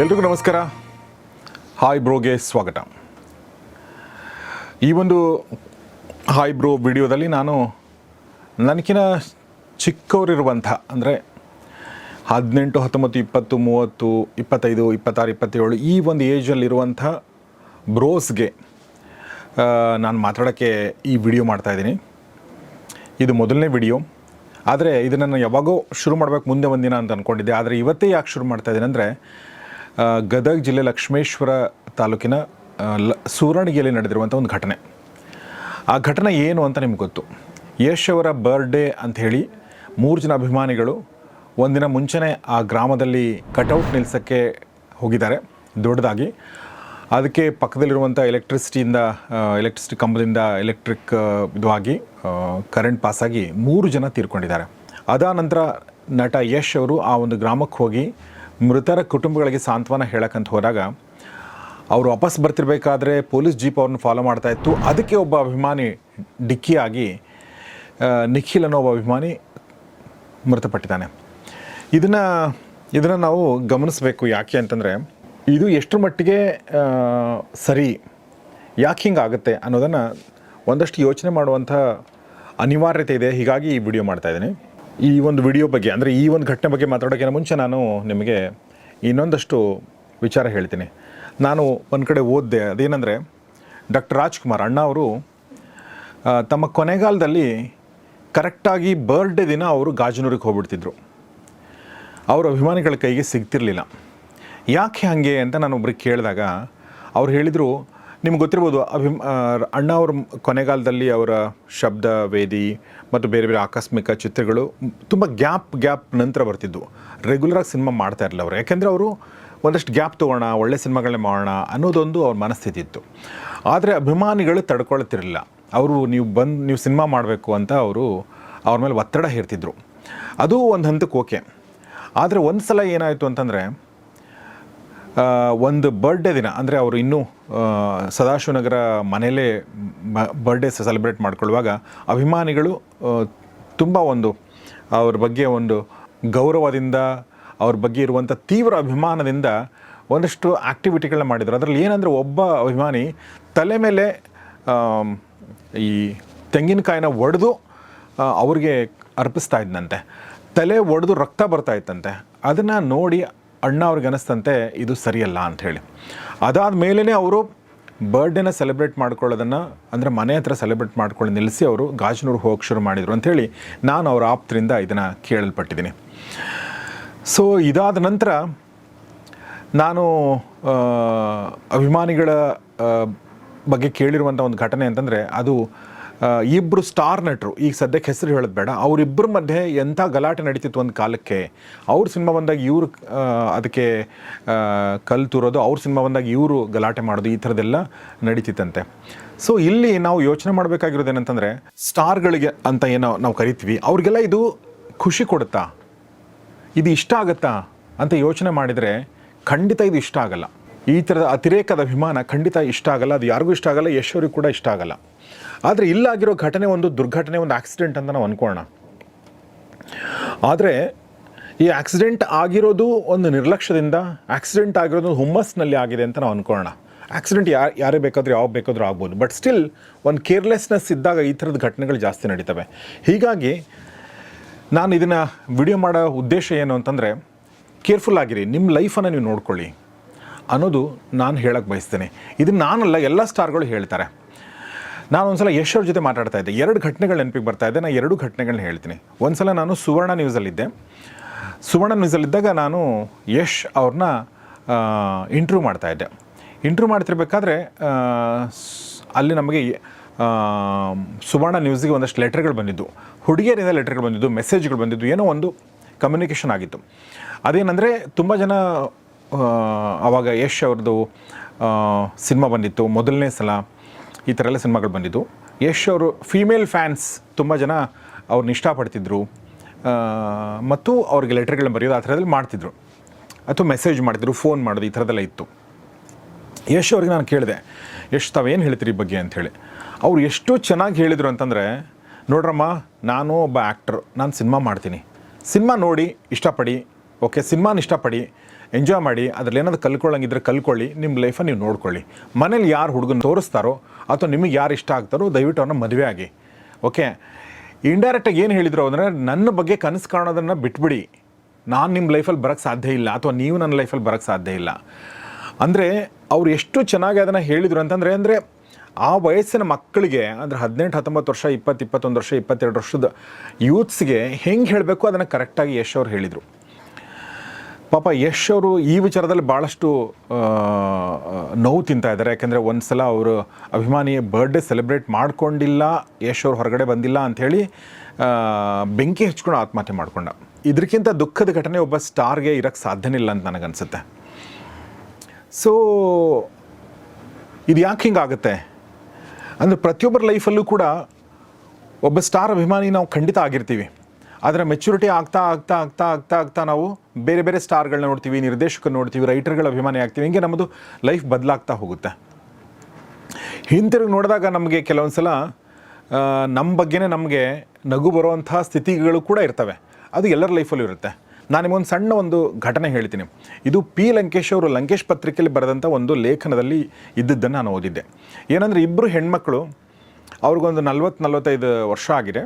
ಎಲ್ರಿಗೂ ನಮಸ್ಕಾರ. ಹಾಯ್ ಬ್ರೋಗೆ ಸ್ವಾಗತ. ಈ ಒಂದು ಹಾಯ್ ಬ್ರೋ ವಿಡಿಯೋದಲ್ಲಿ ನಾನು ನನಗಿನ ಚಿಕ್ಕವರಿರುವಂಥ, ಅಂದರೆ ಹದಿನೆಂಟು, ಹತ್ತೊಂಬತ್ತು, ಇಪ್ಪತ್ತು, ಮೂವತ್ತು, ಇಪ್ಪತ್ತೈದು, ಇಪ್ಪತ್ತಾರು, ಇಪ್ಪತ್ತೇಳು ಈ ಒಂದು ಏಜಲ್ಲಿರುವಂಥ ಬ್ರೋಸ್ಗೆ ನಾನು ಮಾತಾಡೋಕ್ಕೆ ಈ ವಿಡಿಯೋ ಮಾಡ್ತಾಯಿದ್ದೀನಿ ಇದು ಮೊದಲನೇ ವಿಡಿಯೋ. ಆದರೆ ಇದನ್ನು ಯಾವಾಗೋ ಶುರು ಮಾಡಬೇಕು ಮುಂದೆ ಒಂದಿನ ಅಂತ ಅಂದ್ಕೊಂಡಿದ್ದೆ ಆದರೆ ಇವತ್ತೇ ಯಾಕೆ ಶುರು ಮಾಡ್ತಾ ಇದ್ದೀನಿ ಅಂದರೆ ಗದಗ ಜಿಲ್ಲೆ ಲಕ್ಷ್ಮೇಶ್ವರ ತಾಲೂಕಿನ ಲ ಸೂರಣಿಗೆಯಲ್ಲಿ ನಡೆದಿರುವಂಥ ಒಂದು ಘಟನೆ. ಆ ಘಟನೆ ಏನು ಅಂತ ನಿಮ್ಗೆ ಗೊತ್ತು? ಯಶ್ ಅವರ ಬರ್ಡೇ ಅಂಥೇಳಿ ಮೂರು ಜನ ಅಭಿಮಾನಿಗಳು ಒಂದಿನ ಮುಂಚೆನೇ ಆ ಗ್ರಾಮದಲ್ಲಿ ಕಟೌಟ್ ನಿಲ್ಸೋಕ್ಕೆ ಹೋಗಿದ್ದಾರೆ, ದೊಡ್ಡದಾಗಿ. ಅದಕ್ಕೆ ಪಕ್ಕದಲ್ಲಿರುವಂಥ ಎಲೆಕ್ಟ್ರಿಸಿಟಿಯಿಂದ ಎಲೆಕ್ಟ್ರಿಸಿಟಿ ಕಂಬದಿಂದ ಎಲೆಕ್ಟ್ರಿಕ್ ಇದು ಕರೆಂಟ್ ಪಾಸಾಗಿ ಮೂರು ಜನ ತೀರ್ಕೊಂಡಿದ್ದಾರೆ. ಅದಾದ ನಂತರ ನಟ ಯಶ್ ಅವರು ಆ ಒಂದು ಗ್ರಾಮಕ್ಕೆ ಹೋಗಿ ಮೃತರ ಕುಟುಂಬಗಳಿಗೆ ಸಾಂತ್ವನ ಹೇಳಕ್ಕಂತ ಹೋದಾಗ, ಅವರು ವಾಪಸ್ ಬರ್ತಿರ್ಬೇಕಾದ್ರೆ ಪೊಲೀಸ್ ಜೀಪ್ ಅವ್ರನ್ನ ಫಾಲೋ ಮಾಡ್ತಾ ಇತ್ತು. ಅದಕ್ಕೆ ಒಬ್ಬ ಅಭಿಮಾನಿ ಡಿಕ್ಕಿಯಾಗಿ ನಿಖಿಲ್ ಅನ್ನೋ ಒಬ್ಬ ಅಭಿಮಾನಿ ಮೃತಪಟ್ಟಿದ್ದಾನೆ. ಇದನ್ನು ಇದನ್ನು ನಾವು ಗಮನಿಸಬೇಕು ಯಾಕೆ ಅಂತಂದರೆ, ಇದು ಎಷ್ಟರ ಮಟ್ಟಿಗೆ ಸರಿ, ಯಾಕೆ ಹಿಂಗೆ ಆಗುತ್ತೆ ಅನ್ನೋದನ್ನು ಒಂದಷ್ಟು ಯೋಚನೆ ಮಾಡುವಂಥ ಅನಿವಾರ್ಯತೆ ಇದೆ. ಹೀಗಾಗಿ ಈ ವಿಡಿಯೋ ಮಾಡ್ತಾ ಇದ್ದೀನಿ. ಈ ಒಂದು ವಿಡಿಯೋ ಬಗ್ಗೆ, ಅಂದರೆ ಈ ಒಂದು ಘಟನೆ ಬಗ್ಗೆ ಮಾತಾಡೋಕ್ಕಿಂತ ಮುಂಚೆ ನಾನು ನಿಮಗೆ ಇನ್ನೊಂದಷ್ಟು ವಿಚಾರ ಹೇಳ್ತೀನಿ. ನಾನು ಒಂದು ಕಡೆ ಓದಿದೆ, ಅದೇನೆಂದರೆ ಡಾಕ್ಟರ್ ರಾಜ್ಕುಮಾರ್ ಅಣ್ಣ ಅವರು ತಮ್ಮ ಕೊನೆಗಾಲದಲ್ಲಿ ಕರೆಕ್ಟಾಗಿ ಬರ್ಡೇ ದಿನ ಅವರು ಗಾಜನೂರಿಗೆ ಹೋಗ್ಬಿಡ್ತಿದ್ರು. ಅವರು ಅಭಿಮಾನಿಗಳ ಕೈಗೆ ಸಿಗ್ತಿರಲಿಲ್ಲ. ಯಾಕೆ ಹಾಗೆ ಅಂತ ನಾನು ಒಬ್ರಿಗೆ ಕೇಳಿದಾಗ, ಅವ್ರು ಹೇಳಿದರು ನಿಮ್ಗೆ ಗೊತ್ತಿರ್ಬೋದು ಅಭಿ ಆ, ಅಣ್ಣ ಅವ್ರ ಕೊನೆಗಾಲದಲ್ಲಿ ಅವರ ಶಬ್ದ ವೇದಿ ಮತ್ತು ಬೇರೆ ಬೇರೆ ಆಕಸ್ಮಿಕ ಚಿತ್ರಗಳು ತುಂಬ ಗ್ಯಾಪ್ ಗ್ಯಾಪ್ ನಂತರ ಬರ್ತಿದ್ವು. ರೆಗ್ಯುಲರಾಗಿ ಸಿನಿಮಾ ಮಾಡ್ತಾ ಇರಲಿಲ್ಲ ಅವರು. ಯಾಕೆಂದರೆ ಅವರು ಒಂದಷ್ಟು ಗ್ಯಾಪ್ ತೊಗೋಣ ಒಳ್ಳೆ ಸಿನಿಮಾಗಳನ್ನೇ ಮಾಡೋಣ ಅನ್ನೋದೊಂದು ಅವ್ರ ಮನಸ್ಥಿತಿ ಇತ್ತು. ಆದರೆ ಅಭಿಮಾನಿಗಳು ತಡ್ಕೊಳ್ತಿರಲಿಲ್ಲ. ಅವರು ನೀವು ಬಂದು ನೀವು ಸಿನಿಮಾ ಮಾಡಬೇಕು ಅಂತ ಅವರು ಅವ್ರ ಮೇಲೆ ಒತ್ತಡ ಹೇರ್ತಿದ್ರು. ಅದು ಒಂದು ಹಂತಕ್ಕೆ ಓಕೆ. ಆದರೆ ಒಂದು ಸಲ ಏನಾಯಿತು ಅಂತಂದರೆ ಒಂದು ಬರ್ಡೇ ದಿನ ಅಂದರೆ ಅವರು ಇನ್ನೂ ಸದಾಶಿವನಗರ ಮನೆಯಲ್ಲೇ ಬರ್ಡೇ ಸೆಲೆಬ್ರೇಟ್ ಮಾಡ್ಕೊಳ್ಳುವಾಗ ಅಭಿಮಾನಿಗಳು ತುಂಬ ಒಂದು ಅವ್ರ ಬಗ್ಗೆ ಒಂದು ಗೌರವದಿಂದ, ಅವ್ರ ಬಗ್ಗೆ ಇರುವಂಥ ತೀವ್ರ ಅಭಿಮಾನದಿಂದ ಒಂದಷ್ಟು ಆ್ಯಕ್ಟಿವಿಟಿಗಳನ್ನ ಮಾಡಿದರು. ಅದರಲ್ಲಿ ಏನಂದರೆ ಒಬ್ಬ ಅಭಿಮಾನಿ ತಲೆ ಮೇಲೆ ಈ ತೆಂಗಿನಕಾಯಿನ ಒಡೆದು ಅವ್ರಿಗೆ ಅರ್ಪಿಸ್ತಾ ಇದ್ದಂತೆ ತಲೆ ಒಡೆದು ರಕ್ತ ಬರ್ತಾ ಇತ್ತಂತೆ. ಅದನ್ನು ನೋಡಿ ಅಣ್ಣ ಅವ್ರಿಗೆ ಅನಿಸ್ತಂತೆ, ಇದು ಸರಿಯಲ್ಲ ಅಂತ ಹೇಳಿ. ಅದಾದ ಮೇಲೇ ಅವರು ಬರ್ಡೇನ ಸೆಲೆಬ್ರೇಟ್ ಮಾಡ್ಕೊಳ್ಳೋದನ್ನು, ಅಂದರೆ ಮನೆ ಹತ್ರ ಸೆಲೆಬ್ರೇಟ್ ಮಾಡ್ಕೊಂಡು ನಿಲ್ಲಿಸಿ ಅವರು ಗಾಜನೂರು ಹೋಗಕ್ಕೆ ಶುರು ಮಾಡಿದರು ಅಂಥೇಳಿ ನಾನು ಅವ್ರ ಆಪ್ತರಿಂದ ಇದನ್ನು ಕೇಳಲ್ಪಟ್ಟಿದ್ದೀನಿ. ಸೊ ಇದಾದ ನಂತರ ನಾನು ಅಭಿಮಾನಿಗಳ ಬಗ್ಗೆ ಕೇಳಿರುವಂಥ ಒಂದು ಘಟನೆ ಅಂತಂದರೆ ಅದು ಇಬ್ಬರು ಸ್ಟಾರ್ ನಟರು. ಈಗ ಸದ್ಯಕ್ಕೆ ಹೆಸರು ಹೇಳೋದು ಬೇಡ. ಅವರಿಬ್ಬರ ಮಧ್ಯೆ ಎಂಥ ಗಲಾಟೆ ನಡೀತಿತ್ತು ಒಂದು ಕಾಲಕ್ಕೆ? ಅವ್ರ ಸಿನಿಮಾ ಬಂದಾಗ ಇವರು ಅದಕ್ಕೆ ಕಲ್ತುರೋದು ಅವ್ರ ಸಿನಿಮಾ ಬಂದಾಗ ಇವರು ಗಲಾಟೆ ಮಾಡೋದು, ಈ ಥರದ್ದೆಲ್ಲ ನಡೀತಿತ್ತಂತೆ. ಸೊ ಇಲ್ಲಿ ನಾವು ಯೋಚನೆ ಮಾಡಬೇಕಾಗಿರೋದು ಏನಂತಂದರೆ, ಸ್ಟಾರ್ಗಳಿಗೆ ಅಂತ ಏನೋ ನಾವು ಕರಿತೀವಿ, ಅವ್ರಿಗೆಲ್ಲ ಇದು ಖುಷಿ ಕೊಡುತ್ತಾ? ಇದು ಇಷ್ಟ ಆಗುತ್ತಾ? ಅಂತ ಯೋಚನೆ ಮಾಡಿದರೆ ಖಂಡಿತ ಇದು ಇಷ್ಟ ಆಗಲ್ಲ. ಈ ಥರದ ಅತಿರೇಕದ ಅಭಿಮಾನ ಖಂಡಿತ ಇಷ್ಟ ಆಗಲ್ಲ, ಅದು ಯಾರಿಗೂ ಇಷ್ಟ ಆಗಲ್ಲ ಯಶೋರಿಗೂ ಕೂಡ ಇಷ್ಟ ಆಗಲ್ಲ. ಆದರೆ ಇಲ್ಲಾಗಿರೋ ಘಟನೆ ಒಂದು ದುರ್ಘಟನೆ, ಒಂದು ಆಕ್ಸಿಡೆಂಟ್ ಅಂತ ನಾವು ಅಂದ್ಕೊಳ್ಳೋಣ ಆದರೆ ಈ ಆಕ್ಸಿಡೆಂಟ್ ಆಗಿರೋದು ಒಂದು ನಿರ್ಲಕ್ಷ್ಯದಿಂದ ಆಕ್ಸಿಡೆಂಟ್ ಆಗಿರೋದು ಹುಮ್ಮಸ್ನಲ್ಲಿ ಆಗಿದೆ ಅಂತ ನಾವು ಅಂದ್ಕೊಳ್ಳೋಣ ಆಕ್ಸಿಡೆಂಟ್ ಯಾರು, ಯಾರೇ ಬೇಕಾದರೂ, ಯಾವಾಗ ಬೇಕಾದರೂ ಆಗ್ಬೋದು. ಬಟ್ ಸ್ಟಿಲ್ ಒಂದು ಕೇರ್ಲೆಸ್ನೆಸ್ ಇದ್ದಾಗ ಈ ಥರದ ಘಟನೆಗಳು ಜಾಸ್ತಿ ನಡೀತವೆ. ಹೀಗಾಗಿ ನಾನು ಇದನ್ನು ವಿಡಿಯೋ ಮಾಡೋ ಉದ್ದೇಶ ಏನು ಅಂತಂದರೆ ಕೇರ್ಫುಲ್ ಆಗಿರಿ. ನಿಮ್ಮ ಲೈಫನ್ನು ನೀವು ನೋಡ್ಕೊಳ್ಳಿ. ಅನ್ನೋದು ನಾನು ಹೇಳಕ್ಕೆ ಬಯಸ್ತೇನೆ. ಇದನ್ನು ನಾನಲ್ಲ, ಎಲ್ಲ ಸ್ಟಾರ್ಗಳು ಹೇಳ್ತಾರೆ. ನಾನು ಒಂದ್ಸಲ ಯಶ್ ಅವ್ರ ಜೊತೆ ಮಾತಾಡ್ತಾ ಇದ್ದೆ. ಎರಡು ಘಟನೆಗಳು ನೆನಪಿಗೆ ಬರ್ತಾ ಇದೆ ನಾನು ಎರಡು ಘಟನೆಗಳನ್ನ ಹೇಳ್ತೀನಿ. ಒಂದ್ಸಲ ನಾನು ಸುವರ್ಣ ನ್ಯೂಸಲ್ಲಿದ್ದೆ ಸುವರ್ಣ ನ್ಯೂಸಲ್ಲಿದ್ದಾಗ ನಾನು ಯಶ್ ಅವ್ರನ್ನ ಇಂಟ್ರ್ಯೂ ಮಾಡ್ತಾ ಇದ್ದೆ. ಇಂಟ್ರ್ಯೂ ಮಾಡ್ತಿರ್ಬೇಕಾದ್ರೆ ಅಲ್ಲಿ ನಮಗೆ ಸುವರ್ಣ ನ್ಯೂಸಿಗೆ ಒಂದಷ್ಟು ಲೆಟರ್ಗಳು ಬಂದಿದ್ದು. ಹುಡುಗಿಯರಿಂದ ಲೆಟರ್ಗಳು ಬಂದಿದ್ದು ಮೆಸೇಜ್ಗಳು ಬಂದಿದ್ದು, ಏನೋ ಒಂದು ಕಮ್ಯುನಿಕೇಷನ್ ಆಗಿತ್ತು. ಅದೇನಂದರೆ, ತುಂಬ ಜನ ಆವಾಗ ಯಶ್ ಅವ್ರದ್ದು ಸಿನಿಮಾ ಬಂದಿತ್ತು. ಮೊದಲನೇ ಸಲ ಈ ಥರ ಎಲ್ಲ ಸಿನಿಮಾಗಳು ಬಂದಿದ್ದು. ಯಶ್ ಅವರು ಫೀಮೇಲ್ ಫ್ಯಾನ್ಸ್ ತುಂಬ ಜನ ಅವ್ರನ್ನ ಇಷ್ಟಪಡ್ತಿದ್ರು. ಮತ್ತು ಅವ್ರಿಗೆ ಲೆಟರ್ಗಳನ್ನ ಬರೆಯೋದು ಆ ಥರದಲ್ಲಿ ಮಾಡ್ತಿದ್ರು. ಅಥವಾ ಮೆಸೇಜ್ ಮಾಡಿದ್ರು ಫೋನ್ ಮಾಡೋದು ಈ ಥರದ್ದೆಲ್ಲ ಇತ್ತು. ಯಶ್ ಅವ್ರಿಗೆ ನಾನು ಕೇಳಿದೆ, ಯಶ್ ತಾವೇನು ಹೇಳ್ತೀರಿ ಈ ಬಗ್ಗೆ? ಅಂಥೇಳಿ ಅವ್ರು ಎಷ್ಟು ಚೆನ್ನಾಗಿ ಹೇಳಿದರು ಅಂತಂದರೆ, ನೋಡ್ರಮ್ಮ, ನಾನು ಒಬ್ಬ ಆ್ಯಕ್ಟ್ರು ನಾನು ಸಿನಿಮಾ ಮಾಡ್ತೀನಿ. ಸಿನಿಮಾ ನೋಡಿ ಇಷ್ಟಪಡಿ, ಓಕೆ, ಸಿನಿಮಾನ ಇಷ್ಟಪಡಿ ಎಂಜಾಯ್ ಮಾಡಿ, ಅದ್ರಲ್ಲಿ ಏನಾದ್ರು ಕಲ್ಕೊಳ್ಳಂಗಿದ್ರೆ ಕಲ್ಕೊಳ್ಳಿ ನಿಮ್ಮ ಲೈಫನ್ನು ನೀವು ನೋಡ್ಕೊಳ್ಳಿ. ಮನೇಲಿ ಯಾರು ಹುಡುಗನ ತೋರಿಸ್ತಾರೋ ಅಥವಾ ನಿಮಗೆ ಯಾರು ಇಷ್ಟ ಆಗ್ತಾರೋ ದಯವಿಟ್ಟು ಅವ್ರನ್ನ ಮದುವೆ ಆಗಿ. ಓಕೆ ಇಂಡೈರೆಕ್ಟಾಗಿ ಏನು ಹೇಳಿದ್ರು ಅಂದರೆ, ನನ್ನ ಬಗ್ಗೆ ಕನಸು ಕಾಣೋದನ್ನು ಬಿಟ್ಬಿಡಿ. ನಾನು ನಿಮ್ಮ ಲೈಫಲ್ಲಿ ಬರೋಕ್ಕೆ ಸಾಧ್ಯ ಇಲ್ಲ ಅಥವಾ ನೀವು ನನ್ನ ಲೈಫಲ್ಲಿ ಬರೋಕ್ಕೆ ಸಾಧ್ಯ ಇಲ್ಲ. ಅಂದರೆ ಅವ್ರು ಎಷ್ಟು ಚೆನ್ನಾಗಿ ಅದನ್ನು ಹೇಳಿದರು ಅಂತಂದರೆ, ಅಂದರೆ ಆ ವಯಸ್ಸಿನ ಮಕ್ಕಳಿಗೆ, ಅಂದರೆ ಹದಿನೆಂಟು, ಹತ್ತೊಂಬತ್ತು ವರ್ಷ, ಇಪ್ಪತ್ತು, ಇಪ್ಪತ್ತೊಂದು ವರ್ಷ, ಇಪ್ಪತ್ತೆರಡು ವರ್ಷದ ಯೂತ್ಸ್ಗೆ ಹೆಂಗೆ ಹೇಳಬೇಕು ಅದನ್ನು ಕರೆಕ್ಟಾಗಿ ಯಶ್ ಅವ್ರು ಹೇಳಿದರು. ಪಾಪ ಯಶ್ ಅವರು ಈ ವಿಚಾರದಲ್ಲಿ ಭಾಳಷ್ಟು ನೋವು ತಿಂತಾ ಇದ್ದಾರೆ. ಯಾಕೆಂದರೆ ಒಂದು ಸಲ ಅವರು ಅಭಿಮಾನಿ ಬರ್ಡೇ ಸೆಲೆಬ್ರೇಟ್ ಮಾಡ್ಕೊಂಡಿಲ್ಲ, ಯಶ್ ಅವ್ರು ಹೊರಗಡೆ ಬಂದಿಲ್ಲ ಅಂಥೇಳಿ ಬೆಂಕಿ ಹಚ್ಕೊಂಡು ಆತ್ಮಹತ್ಯೆ ಮಾಡಿಕೊಂಡ. ಇದಕ್ಕಿಂತ ದುಃಖದ ಘಟನೆ ಒಬ್ಬ ಸ್ಟಾರ್ಗೆ ಇರೋಕ್ಕೆ ಸಾಧ್ಯನೇ ಇಲ್ಲ ಅಂತ ನನಗನ್ಸುತ್ತೆ. ಸೊ ಇದು ಯಾಕೆ ಹಿಂಗಾಗುತ್ತೆ? ಅಂದರೆ ಪ್ರತಿಯೊಬ್ಬರ ಲೈಫಲ್ಲೂ ಕೂಡ ಒಬ್ಬ ಸ್ಟಾರ್ ಅಭಿಮಾನಿ ನಾವು ಖಂಡಿತ ಆಗಿರ್ತೀವಿ. ಆದರೆ ಮೆಚುರಿಟಿ ಆಗ್ತಾ ಆಗ್ತಾ ಆಗ್ತಾ ಆಗ್ತಾ ಆಗ್ತಾ ನಾವು ಬೇರೆ ಬೇರೆ ಸ್ಟಾರ್ಗಳನ್ನ ನೋಡ್ತೀವಿ ನಿರ್ದೇಶಕರು ನೋಡ್ತೀವಿ ರೈಟರ್ಗಳ ಅಭಿಮಾನಿ ಆಗ್ತೀವಿ. ಹಿಂಗೆ ನಮ್ಮದು ಲೈಫ್ ಬದಲಾಗ್ತಾ ಹೋಗುತ್ತೆ. ಹಿಂತಿರುಗಿ ನೋಡಿದಾಗ ನಮಗೆ ಕೆಲವೊಂದು ಸಲ ನಮ್ಮ ಬಗ್ಗೆನೇ ನಮಗೆ ನಗು ಬರುವಂಥ ಸ್ಥಿತಿಗಳು ಕೂಡ ಇರ್ತವೆ. ಅದು ಎಲ್ಲರ ಲೈಫಲ್ಲೂ ಇರುತ್ತೆ. ನಾನು ನಿಮಗೊಂದು ಸಣ್ಣ ಒಂದು ಘಟನೆ ಹೇಳ್ತೀನಿ. ಇದು ಪಿ. ಲಂಕೇಶ್ ಅವರು ಲಂಕೇಶ್ ಪತ್ರಿಕೆಯಲ್ಲಿ ಬರೆದಂಥ ಒಂದು ಲೇಖನದಲ್ಲಿ ಇದ್ದದ್ದನ್ನು ನಾನು ಓದಿದ್ದೆ. ಏನಂದರೆ ಇಬ್ಬರು ಹೆಣ್ಮಕ್ಳು, ಅವ್ರಿಗೊಂದು ನಲ್ವತ್ತು ನಲ್ವತ್ತೈದು ವರ್ಷ ಆಗಿದೆ.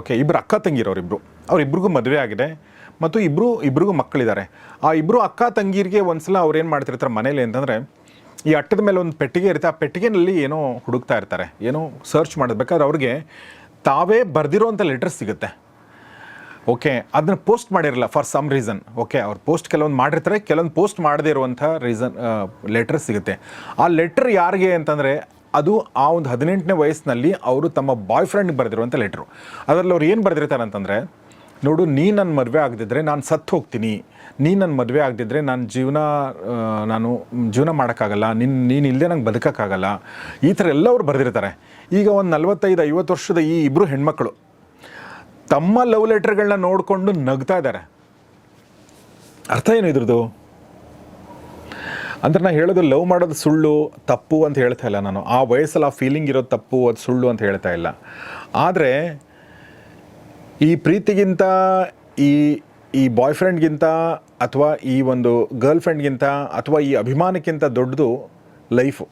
ಓಕೆ ಇಬ್ಬರು ಅಕ್ಕ ತಂಗಿರೋರಿಬ್ಬರು ಅವರಿಬ್ರಿಗೂ ಮದುವೆ ಆಗಿದೆ. ಮತ್ತು ಇಬ್ಬರು ಇಬ್ಬರಿಗೂ ಮಕ್ಕಳಿದ್ದಾರೆ. ಆ ಇಬ್ಬರು ಅಕ್ಕ ತಂಗಿರಿಗೆ ಒಂದ್ಸಲ ಅವ್ರು ಏನು ಮಾಡ್ತಿರ್ತಾರೆ ಮನೇಲಿ ಅಂತಂದರೆ, ಈ ಅಟ್ಟದ ಮೇಲೆ ಒಂದು ಪೆಟ್ಟಿಗೆ ಇರುತ್ತೆ. ಆ ಪೆಟ್ಟಿಗೆನಲ್ಲಿ ಏನೋ ಹುಡುಕ್ತಾ ಇರ್ತಾರೆ. ಏನೋ ಸರ್ಚ್ ಮಾಡಬೇಕಾದ್ರೆ ಅವ್ರಿಗೆ ತಾವೇ ಬರೆದಿರೋವಂಥ ಲೆಟರ್ ಸಿಗುತ್ತೆ. ಓಕೆ ಅದನ್ನ ಪೋಸ್ಟ್ ಮಾಡಿರಲ್ಲ ಫಾರ್ ಸಮ್ ರೀಸನ್ ಓಕೆ ಅವ್ರು ಪೋಸ್ಟ್ ಕೆಲವೊಂದು ಮಾಡಿರ್ತಾರೆ. ಕೆಲವೊಂದು ಪೋಸ್ಟ್ ಮಾಡದೇ ಇರುವಂಥ ರೀಸನ್ ಲೆಟರ್ ಸಿಗುತ್ತೆ. ಆ ಲೆಟರ್ ಯಾರಿಗೆ ಅಂತಂದರೆ ಅದು ಆ ಒಂದು ಹದಿನೆಂಟನೇ ವಯಸ್ಸಿನಲ್ಲಿ ಅವರು ತಮ್ಮ ಬಾಯ್ ಫ್ರೆಂಡ್ಗೆ ಬರೆದಿರುವಂಥ ಲೆಟ್ರು ಅದರಲ್ಲಿ ಅವ್ರು ಏನು ಬರೆದಿರ್ತಾರೆ ಅಂತಂದರೆ ನೋಡು, ನೀ ನನ್ನ ಮದುವೆ ಆಗದಿದ್ದರೆ ನಾನು ಸತ್ತು ಹೋಗ್ತೀನಿ. ನೀ ನನ್ನ ಮದುವೆ ಆಗದಿದ್ದರೆ ನಾನು ಜೀವನ ನಾನು ಜೀವನ ಮಾಡೋಕ್ಕಾಗಲ್ಲ. ನಿನ್ನ ನೀನು ಇಲ್ಲದೆ ನಂಗೆ ಬದುಕೋಕ್ಕಾಗಲ್ಲ. ಈ ಥರ ಎಲ್ಲ ಅವ್ರು ಬರೆದಿರ್ತಾರೆ. ಈಗ ಒಂದು ನಲವತ್ತೈದು, ಐವತ್ತು ವರ್ಷದ ಈ ಇಬ್ಬರು ಹೆಣ್ಮಕ್ಳು, ತಮ್ಮ ಲವ್ ಲೆಟ್ರ್ಗಳನ್ನ ನೋಡಿಕೊಂಡು ನಗ್ತಾ ಇದ್ದಾರೆ. ಅರ್ಥ ಏನು ಇದ್ರದ್ದು? ಅಂದ್ರೆ ನಾನು ಹೇಳೋದು ಲವ್ ಮಾಡೋದು ಸುಳ್ಳು, ತಪ್ಪು ಅಂತ ಹೇಳ್ತಾ ಇಲ್ಲ ನಾನು. ಆ ವಯಸ್ಸಲ್ಲಿ ಆ ಫೀಲಿಂಗ್ ಇರೋದು ತಪ್ಪು, ಅದು ಸುಳ್ಳು ಅಂತ ಹೇಳ್ತಾ ಇಲ್ಲ. ಆದರೆ ಈ ಪ್ರೀತಿಗಿಂತ, ಈ ಈ ಬಾಯ್ ಫ್ರೆಂಡ್ಗಿಂತ ಅಥವಾ ಈ ಒಂದು ಗರ್ಲ್ ಫ್ರೆಂಡ್ಗಿಂತ ಅಥವಾ ಈ ಅಭಿಮಾನಕ್ಕಿಂತ ದೊಡ್ಡದು ಲೈಫು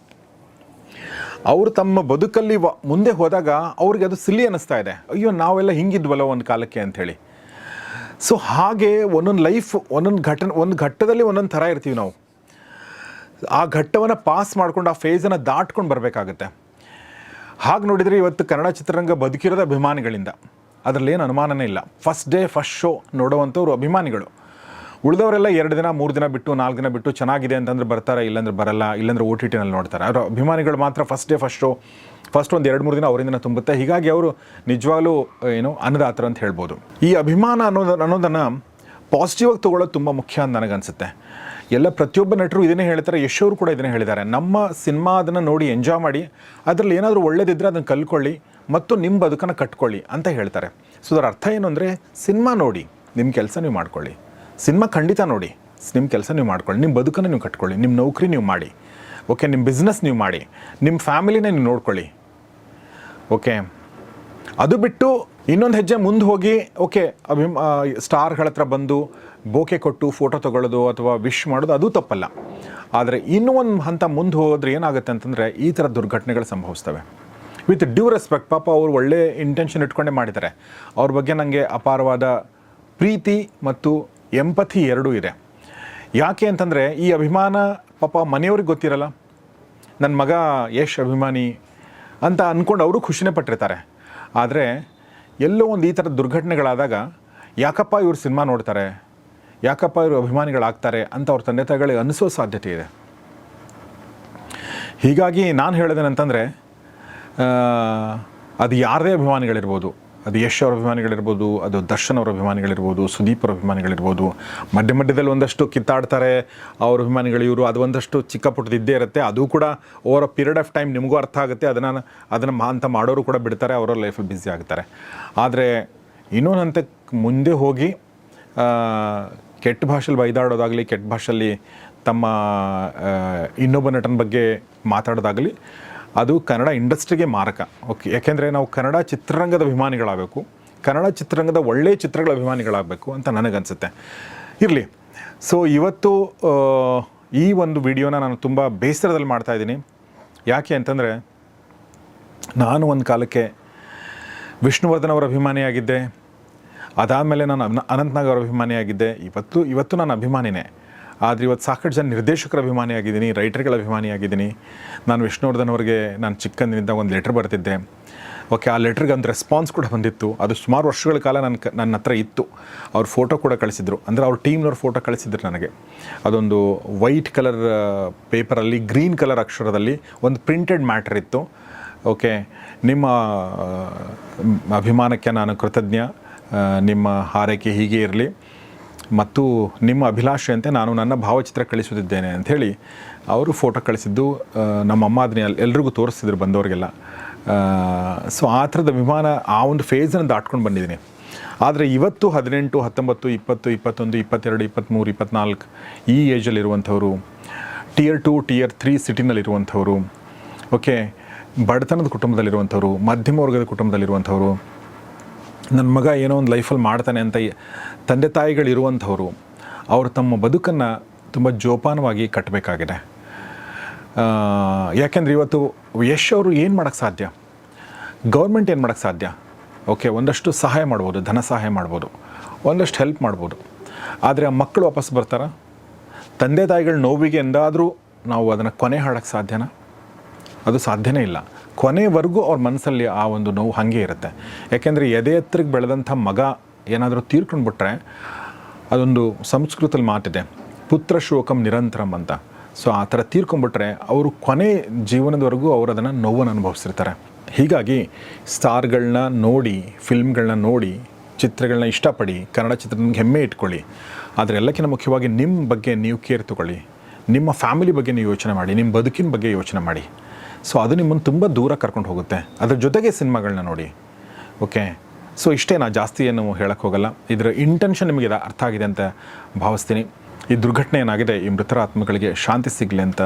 ಅವರು ತಮ್ಮ ಬದುಕಲ್ಲಿ ವ- ಮುಂದೆ ಹೋದಾಗ ಅವ್ರಿಗೆ ಅದು ಸಿಲ್ಲಿ ಅನ್ನಿಸ್ತಾ ಇದೆ. ಅಯ್ಯೋ, ನಾವೆಲ್ಲ ಹಿಂಗಿದ್ವಲ್ಲ ಒಂದು ಕಾಲಕ್ಕೆ ಅಂಥೇಳಿ. ಸೊ ಹಾಗೆ ಒಂದೊಂದು ಲೈಫ್ ಒಂದೊಂದು ಘಟನೆ, ಒಂದು ಘಟ್ಟದಲ್ಲಿ ಒಂದೊಂದು ಥರ ಇರ್ತೀವಿ ನಾವು. ಆ ಘಟ್ಟವನ್ನು ಪಾಸ್ ಮಾಡ್ಕೊಂಡು ಆ ಫೇಸನ್ನು ದಾಟ್ಕೊಂಡು ಬರಬೇಕಾಗುತ್ತೆ. ಹಾಗೆ ನೋಡಿದರೆ ಇವತ್ತು ಕನ್ನಡ ಚಿತ್ರರಂಗ ಬದುಕಿರೋದು ಅಭಿಮಾನಿಗಳಿಂದ. ಅದರಲ್ಲೇನು ಅನುಮಾನನೇ ಇಲ್ಲ. ಫಸ್ಟ್ ಡೇ ಫಸ್ಟ್ ಶೋ ನೋಡುವಂಥವ್ರು ಅಭಿಮಾನಿಗಳು. ಉಳಿದವರೆಲ್ಲ ಎರಡು ದಿನ, ಮೂರು ದಿನ ಬಿಟ್ಟು, ನಾಲ್ಕು ದಿನ ಬಿಟ್ಟು ಚೆನ್ನಾಗಿದೆ ಅಂತಂದ್ರೆ ಬರ್ತಾರೆ, ಇಲ್ಲಾಂದ್ರೆ ಬರಲ್ಲ, ಇಲ್ಲಾಂದ್ರೆ ಒ ಟಿ ಟಿನಲ್ಲಿ ನೋಡ್ತಾರೆ. ಅವರು ಅಭಿಮಾನಿಗಳು ಮಾತ್ರ first day first show first ಒಂದು ಎರಡು, ಮೂರು ದಿನ ಅವರಿಂದ ತುಂಬುತ್ತೆ. ಹೀಗಾಗಿ ಅವರು ನಿಜವಾಗ್ಲೂ, ಏನು ಅನ್ನದಾತರು ಅಂತ ಹೇಳ್ಬೋದು. ಈ ಅಭಿಮಾನ ಅನ್ನೋದು, ಅನ್ನೋದನ್ನು ಪಾಸಿಟಿವ್ ಆಗಿ ತೊಗೊಳ್ಳೋದು ತುಂಬ ಮುಖ್ಯ ಅಂತ ನನಗನ್ಸುತ್ತೆ. ಎಲ್ಲ ಪ್ರತಿಯೊಬ್ಬ ನಟರು ಇದನ್ನೇ ಹೇಳ್ತಾರೆ, ಯಶೋರು ಕೂಡ ಇದನ್ನೇ ಹೇಳಿದ್ದಾರೆ. ನಮ್ಮ ಸಿನಿಮಾ ಅದನ್ನು ನೋಡಿ ಎಂಜಾಯ್ ಮಾಡಿ, ಅದರಲ್ಲಿ ಏನಾದರೂ ಒಳ್ಳೇದಿದ್ದರೆ ಅದನ್ನು ಕಲ್ಕೊಳ್ಳಿ ಮತ್ತು ನಿಮ್ಮ ಬದುಕನ್ನು ಕಟ್ಕೊಳ್ಳಿ ಅಂತ ಹೇಳ್ತಾರೆ. ಸೊ ಅದರ ಅರ್ಥ ಏನು ಅಂದರೆ, ಸಿನಿಮಾ ನೋಡಿ, ನಿಮ್ಮ ಕೆಲಸ ನೀವು ಮಾಡ್ಕೊಳ್ಳಿ. ಸಿನಿಮಾ ಖಂಡಿತ ನೋಡಿ, ನಿಮ್ಮ ಕೆಲಸ ನೀವು ಮಾಡ್ಕೊಳ್ಳಿ. ನಿಮ್ಮ ಬದುಕನ್ನು ನೀವು ಕಟ್ಕೊಳ್ಳಿ, ನಿಮ್ಮ ನೌಕರಿ ನೀವು ಮಾಡಿ. ಓಕೆ ನಿಮ್ಮ ಬಿಸ್ನೆಸ್ ನೀವು ಮಾಡಿ, ನಿಮ್ಮ ಫ್ಯಾಮಿಲಿನೇ ನೀವು ನೋಡ್ಕೊಳ್ಳಿ. ಓಕೆ ಅದು ಬಿಟ್ಟು ಇನ್ನೊಂದು ಹೆಜ್ಜೆ ಮುಂದೆ ಹೋಗಿ ಓಕೆ ಅಭಿಮ ಸ್ಟಾರ್ಗಳ ಹತ್ರ ಬಂದು ಬೋಕೆ ಕೊಟ್ಟು ಫೋಟೋ ತಗೊಳ್ಳೋದು ಅಥವಾ ವಿಶ್ ಮಾಡೋದು ಅದು ತಪ್ಪಲ್ಲ. ಆದರೆ ಇನ್ನೂ ಒಂದು ಹಂತ ಮುಂದೆ ಹೋದ್ರೆ ಏನಾಗುತ್ತೆ ಅಂತಂದರೆ ಈ ಥರ ದುರ್ಘಟನೆಗಳು ಸಂಭವಿಸ್ತವೆ. ವಿತ್ ಡ್ಯೂ ರೆಸ್ಪೆಕ್ಟ್ ಪಾಪ ಅವರು ಒಳ್ಳೆ ಇಂಟೆನ್ಷನ್ ಇಟ್ಕೊಂಡೇ ಮಾಡಿದ್ದಾರೆ. ಅವ್ರ ಬಗ್ಗೆ ನನಗೆ ಅಪಾರವಾದ ಪ್ರೀತಿ ಮತ್ತು ಎಂಪಥಿ ಎರಡೂ ಇದೆ. ಯಾಕೆ ಅಂತಂದರೆ ಈ ಅಭಿಮಾನ ಪಾಪ ಮನೆಯವ್ರಿಗೆ ಗೊತ್ತಿರಲ್ಲ. ನನ್ನ ಮಗ ಯಶ್ ಅಭಿಮಾನಿ ಅಂತ ಅಂದ್ಕೊಂಡು ಅವರು ಖುಷಿನೇ ಪಟ್ಟಿರ್ತಾರೆ. ಆದರೆ ಎಲ್ಲೋ ಒಂದು ಈ ಥರದ ದುರ್ಘಟನೆಗಳಾದಾಗ, ಯಾಕಪ್ಪ ಇವರು ಸಿನಿಮಾ ನೋಡ್ತಾರೆ? ಯಾಕಪ್ಪ ಇವರು ಅಭಿಮಾನಿಗಳಾಗ್ತಾರೆ ಅಂತ ಅವ್ರ ತಂದೆ ತಾಯಿಗಳಿಗೆ ಅನಿಸೋ ಸಾಧ್ಯತೆ ಇದೆ. ಹೀಗಾಗಿ ನಾನು ಹೇಳೋದೇನಂತಂದರೆ ಅದು ಯಾರದೇ ಅಭಿಮಾನಿಗಳಿರ್ಬೋದು. ಅದು ಯಶ್ ಅವರ ಅಭಿಮಾನಿಗಳಿರ್ಬೋದು, ಅದು ದರ್ಶನ್ ಅವರ ಅಭಿಮಾನಿಗಳಿರ್ಬೋದು, ಸುದೀಪ್ ಅವರ ಅಭಿಮಾನಿಗಳಿರ್ಬೋದು. ಮಧ್ಯ ಮಧ್ಯದಲ್ಲಿ ಒಂದಷ್ಟು ಕಿತ್ತಾಡ್ತಾರೆ ಅವ್ರ ಅಭಿಮಾನಿಗಳು ಇವರು, ಅದು ಒಂದಷ್ಟು ಚಿಕ್ಕ ಪುಟ್ಟದಿದ್ದೇ ಇರುತ್ತೆ. ಅದು ಕೂಡ over a period of time ನಿಮಗೂ ಅರ್ಥ ಆಗುತ್ತೆ. ಅದನ್ನು ಅದನ್ನು ಅಂತ ಮಾಡೋರು ಕೂಡ ಬಿಡ್ತಾರೆ, ಅವರ ಲೈಫಲ್ಲಿ ಬ್ಯುಸಿ ಆಗ್ತಾರೆ. ಆದರೆ ಇನ್ನೊಂದು ಮುಂದೆ ಹೋಗಿ ಕೆಟ್ಟ ಭಾಷೆಲಿ ಬೈದಾಡೋದಾಗಲಿ, ಕೆಟ್ಟ ಭಾಷೆಯಲ್ಲಿ ತಮ್ಮ ಇನ್ನೊಬ್ಬ ನಟನ ಬಗ್ಗೆ ಮಾತಾಡೋದಾಗಲಿ ಅದು ಕನ್ನಡ ಇಂಡಸ್ಟ್ರಿಗೆ ಮಾರಕ. ಓಕೆ, ಯಾಕೆಂದರೆ ನಾವು ಕನ್ನಡ ಚಿತ್ರರಂಗದ ಅಭಿಮಾನಿಗಳಾಗಬೇಕು, ಕನ್ನಡ ಚಿತ್ರರಂಗದ ಒಳ್ಳೆಯ ಚಿತ್ರಗಳ ಅಭಿಮಾನಿಗಳಾಗಬೇಕು ಅಂತ ನನಗನ್ಸುತ್ತೆ. ಇರಲಿ, ಸೊ ಇವತ್ತು ಈ ಒಂದು ವಿಡಿಯೋನ ನಾನು ತುಂಬ ಬೇಸರದಲ್ಲಿ ಮಾಡ್ತಾ ಇದ್ದೀನಿ. ಯಾಕೆ ಅಂತಂದರೆ, ನಾನು ಒಂದು ಕಾಲಕ್ಕೆ ವಿಷ್ಣುವರ್ಧನ್ ಅವರ ಅಭಿಮಾನಿಯಾಗಿದ್ದೆ ಅದಾದಮೇಲೆ ನಾನು ಅನಂತ್ನಾಗ್ ಅವರ ಅಭಿಮಾನಿಯಾಗಿದ್ದೆ ಇವತ್ತು ಇವತ್ತು ನಾನು ಅಭಿಮಾನಿನೇ. ಆದರೆ ಇವತ್ತು ಸಾಕಷ್ಟು ಜನ ನಿರ್ದೇಶಕರ ಅಭಿಮಾನಿಯಾಗಿದ್ದೀನಿ ರೈಟರ್ಗಳ ಅಭಿಮಾನಿಯಾಗಿದ್ದೀನಿ ನಾನು ವಿಷ್ಣುವರ್ಧನ್ ಅವರಿಗೆ ನಾನು ಚಿಕ್ಕಂದಿನಿಂದ ಒಂದು ಲೆಟ್ರ್ ಬರ್ತಿದ್ದೆ. ಓಕೆ ಆ ಲೆಟ್ರಿಗೆ ಒಂದು ರೆಸ್ಪಾನ್ಸ್ ಕೂಡ ಬಂದಿತ್ತು. ಅದು ಸುಮಾರು ವರ್ಷಗಳ ಕಾಲ ನನ್ನ ನನ್ನ ಹತ್ರ ಇತ್ತು. ಅವ್ರ ಫೋಟೋ ಕೂಡ ಕಳಿಸಿದ್ರು. ಅಂದರೆ ಅವ್ರ ಟೀಮ್ನವ್ರ ಫೋಟೋ ಕಳಿಸಿದ್ರು ನನಗೆ. ಅದೊಂದು ವೈಟ್ ಕಲರ್ ಪೇಪರಲ್ಲಿ ಗ್ರೀನ್ ಕಲರ್ ಅಕ್ಷರದಲ್ಲಿ ಒಂದು ಪ್ರಿಂಟೆಡ್ ಮ್ಯಾಟ್ರ್ ಇತ್ತು. ಓಕೆ ನಿಮ್ಮ ಅಭಿಮಾನಕ್ಕೆ ನಾನು ಕೃತಜ್ಞ. ನಿಮ್ಮ ಹಾರೈಕೆ ಹೀಗೆ ಇರಲಿ. ಮತ್ತು ನಿಮ್ಮ ಅಭಿಲಾಷೆಯಂತೆ ನಾನು ನನ್ನ ಭಾವಚಿತ್ರ ಕಳಿಸುತ್ತಿದ್ದೇನೆ ಅಂಥೇಳಿ ಅವರು ಫೋಟೋ ಕಳಿಸಿದ್ದು ನಮ್ಮ ಅಮ್ಮ ಅದನ್ನ ಎಲ್- ಎಲ್ರಿಗೂ ತೋರಿಸ್ತಿದ್ರು ಬಂದವರಿಗೆಲ್ಲ. ಸೊ ಆ ಥರದ ವಿಮಾನ ಆ ಒಂದು ಫೇಸನ್ನು ದಾಟ್ಕೊಂಡು ಬಂದಿದ್ದೀನಿ. ಆದರೆ ಇವತ್ತು ಹದಿನೆಂಟು, ಹತ್ತೊಂಬತ್ತು, ಇಪ್ಪತ್ತು, ಇಪ್ಪತ್ತೊಂದು, ಇಪ್ಪತ್ತೆರಡು ಇಪ್ಪತ್ತ್ಮೂರು ಇಪ್ಪತ್ತ್ನಾಲ್ಕು ಈ ಏಜಲ್ಲಿರುವಂಥವರು ಟಿಯರ್ ಟು ಟಿಯರ್ ತ್ರೀ ಸಿಟಿನಲ್ಲಿರುವಂಥವರು ಓಕೆ ಬಡತನದ ಕುಟುಂಬದಲ್ಲಿರುವಂಥವ್ರು ಮಧ್ಯಮ ವರ್ಗದ ಕುಟುಂಬದಲ್ಲಿರುವಂಥವ್ರು ನನ್ನ ಮಗ ಏನೋ ಒಂದು ಲೈಫಲ್ಲಿ ಮಾಡ್ತಾನೆ ಅಂತ ತಂದೆ ತಂದೆ ತಾಯಿಗಳಿರುವಂಥವ್ರು ಅವರು ತಮ್ಮ ಬದುಕನ್ನು ತುಂಬ ಜೋಪಾನವಾಗಿ ಕಟ್ಟಬೇಕಾಗಿದೆ ಯಾಕೆಂದರೆ ಇವತ್ತು ಯಶ್ ಅವರು ಏನು ಮಾಡೋಕ್ಕೆ ಸಾಧ್ಯ? ಗೌರ್ಮೆಂಟ್ ಏನು ಮಾಡೋಕ್ಕೆ ಸಾಧ್ಯ? ಓಕೆ, ಒಂದಷ್ಟು ಸಹಾಯ ಮಾಡ್ಬೋದು, ಧನ ಸಹಾಯ ಮಾಡ್ಬೋದು, ಒಂದಷ್ಟು ಹೆಲ್ಪ್ ಮಾಡ್ಬೋದು. ಆದರೆ ಆ ಮಕ್ಕಳು ವಾಪಸ್ ಬರ್ತಾರ? ತಂದೆ ತಾಯಿಗಳ ನೋವಿಗೆ ಎಂದಾದರೂ ನಾವು ಅದನ್ನು ಕೊನೆ ಹಾಡೋಕ್ಕೆ ಸಾಧ್ಯನಾ? ಅದು ಸಾಧ್ಯನೇ ಇಲ್ಲ. ಕೊನೆವರೆಗೂ ಅವ್ರ ಮನಸ್ಸಲ್ಲಿ ಆ ಒಂದು ನೋವು ಹಾಗೆ ಇರುತ್ತೆ. ಯಾಕೆಂದರೆ ಎದೆ ಎತ್ತರಿಗೆ ಬೆಳೆದಂಥ ಮಗ ಏನಾದರೂ ತೀರ್ಕೊಂಡ್ಬಿಟ್ರೆ ಅದೊಂದು ಸಂಸ್ಕೃತದಲ್ಲಿ ಮಾತಿದೆ, ಪುತ್ರ ಶೋಕಂ ನಿರಂತರಂ ಅಂತ. ಸೊ ಆ ಥರ ತೀರ್ಕೊಂಡ್ಬಿಟ್ರೆ ಅವರು ಕೊನೆ ಜೀವನದವರೆಗೂ ಅವರು ಅದನ್ನು ನೋವನ್ನು ಅನುಭವಿಸಿರ್ತಾರೆ ಹೀಗಾಗಿ ಸ್ಟಾರ್ಗಳನ್ನ ನೋಡಿ ಫಿಲ್ಮ್ಗಳನ್ನ ನೋಡಿ ಚಿತ್ರಗಳನ್ನ ಇಷ್ಟಪಡಿ, ಕನ್ನಡ ಚಿತ್ರದ ಹೆಮ್ಮೆ ಇಟ್ಕೊಳ್ಳಿ. ಆದರೆ ಎಲ್ಲಕ್ಕಿಂತ ಮುಖ್ಯವಾಗಿ ನಿಮ್ಮ ಬಗ್ಗೆ ನೀವು ಕೇರ್ ತಗೊಳ್ಳಿ. ನಿಮ್ಮ ಫ್ಯಾಮಿಲಿ ಬಗ್ಗೆ ನೀವು ಯೋಚನೆ ಮಾಡಿ, ನಿಮ್ಮ ಬದುಕಿನ ಬಗ್ಗೆ ಯೋಚನೆ ಮಾಡಿ. ಸೊ ಅದು ನಿಮ್ಮನ್ನು ತುಂಬ ದೂರ ಕರ್ಕೊಂಡು ಹೋಗುತ್ತೆ. ಅದ್ರ ಜೊತೆಗೆ ಸಿನಿಮಾಗಳನ್ನ ನೋಡಿ. ಓಕೆ ಸೊ ಇಷ್ಟೇ ನಾನು ಜಾಸ್ತಿ ಏನು ಹೇಳಕ್ಕೆ ಹೋಗಲ್ಲ. ಇದರ ಇಂಟೆನ್ಷನ್ ನಿಮಗೆ ಅರ್ಥ ಆಗಿದೆ ಅಂತ ಭಾವಿಸ್ತೀನಿ. ಈ ದುರ್ಘಟನೆ ಏನಾಗಿದೆ, ಈ ಮೃತರ ಆತ್ಮಗಳಿಗೆ ಶಾಂತಿ ಸಿಗಲಿ ಅಂತ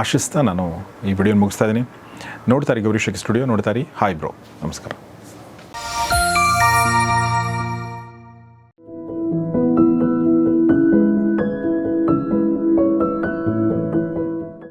ಆಶಿಸ್ತಾ ನಾನು ಈ ವಿಡಿಯೋ ಮುಗಿಸ್ತಾ ಇದ್ದೀನಿ. ನೋಡ್ತಾರೆ ಗೌರಿ ಶೆಟ್ಟಿ ಸ್ಟುಡಿಯೋ ನೋಡ್ತಾರೆ ಹಾಯ್ ಬ್ರೋ ನಮಸ್ಕಾರ.